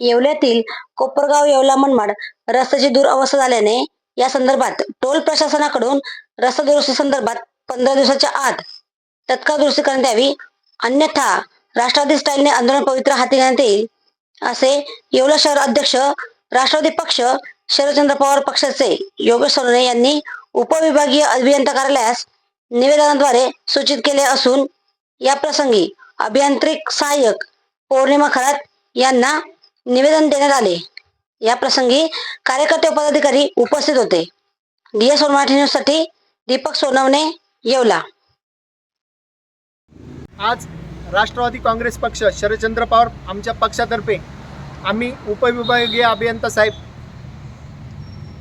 येवल्यातील कोपरगाव येवला मनमाड रस्त्याची दुरावस्था झाल्याने या संदर्भात टोल प्रशासनाकडून रस्ता दुरुस्ती संदर्भात पंधरा दिवसाच्या आत तत्काळ दुरुस्ती करण्यात यावी. अन्यथा राष्ट्रवादी स्टाईलने आंदोलन पवित्र हाती घेण्यात येईल असे येवला शहर अध्यक्ष राष्ट्रवादी पक्ष शरदचंद्र पवार पक्षाचे योगेश सोनवणे यांनी उपविभागीय अभियंता कार्यालयास निवेदनाद्वारे सूचित केले असून या प्रसंगी अभियांत्रिक सहाय्यक पौर्णिमा खरात यांना निवेदन देण्यात आले. या प्रसंगी कार्यकर्ते पदाधिकारी उपस्थित होते. डी एस मराठी न्यूजसाठी दीपक सोनवणे येवला. आज राष्ट्रवादी काँग्रेस पक्ष शरदचंद्र पवार आमच्या पक्षातर्फे आम्ही उपविभागीय अभियंता साहेब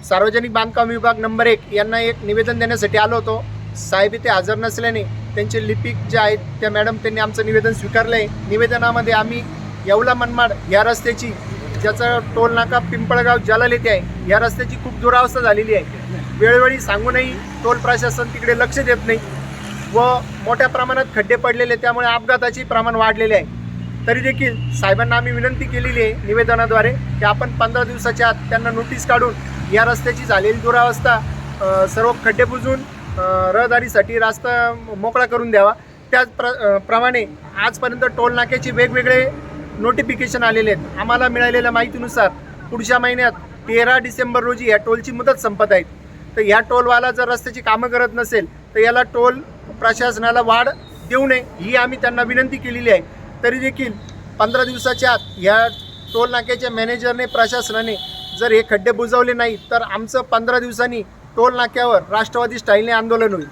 सार्वजनिक बांधकाम विभाग नंबर एक यांना एक निवेदन देण्यासाठी आलो होतो. साहेब इथे हजर नसल्याने त्यांचे लिपिक जे आहेत त्या मॅडम त्यांनी आमचं निवेदन स्वीकारलं आहे निवेदनामध्ये आम्ही येवला मनमाड या रस्त्याची ज्याचा टोल नाका पिंपळगाव जलाल येथे आहे. या रस्त्याची खूप दुरावस्था झालेली आहे. वेळोवेळी सांगूनही टोल प्रशासन तिकडे लक्ष देत नाही व मोठ्या प्रमाणात खड्डे पडलेले त्यामुळे अपघाताचे प्रमाण वाढलेले आहे. तरी देखील साहेबांना आम्ही विनंती केलेली आहे निवेदनाद्वारे की आपण पंधरा दिवसाच्या आत त्यांना नोटीस काढून या रस्त्याची झालेली दुरावस्था सर्व खड्डे बुजून रहदारीसाठी रस्ता मोकळा करून द्यावा. त्याच प्र प्रमाणे आजपर्यंत टोल नाक्याचे वेगवेगळे नोटिफिकेशन आलेले आहेत. आम्हाला मिळालेल्या माहितीनुसार पुढच्या महिन्यात तेरा डिसेंबर रोजी या टोलची मुदत संपत आहे. तर ह्या टोलवाला जर रस्त्याची कामं करत नसेल तर याला टोल प्रशासनाला वाढ देऊ नये ही आम्ही त्यांना विनंती केलेली आहे. तरी देखील पंधरा दिवसाच्या आत ह्या टोल नाक्याच्या मॅनेजरने प्रशासनाने जर हे खड्डे बुजवले नाही तर आमचं पंधरा दिवसांनी टोल नाक्यावर राष्ट्रवादी स्टाईलने आंदोलन होईल.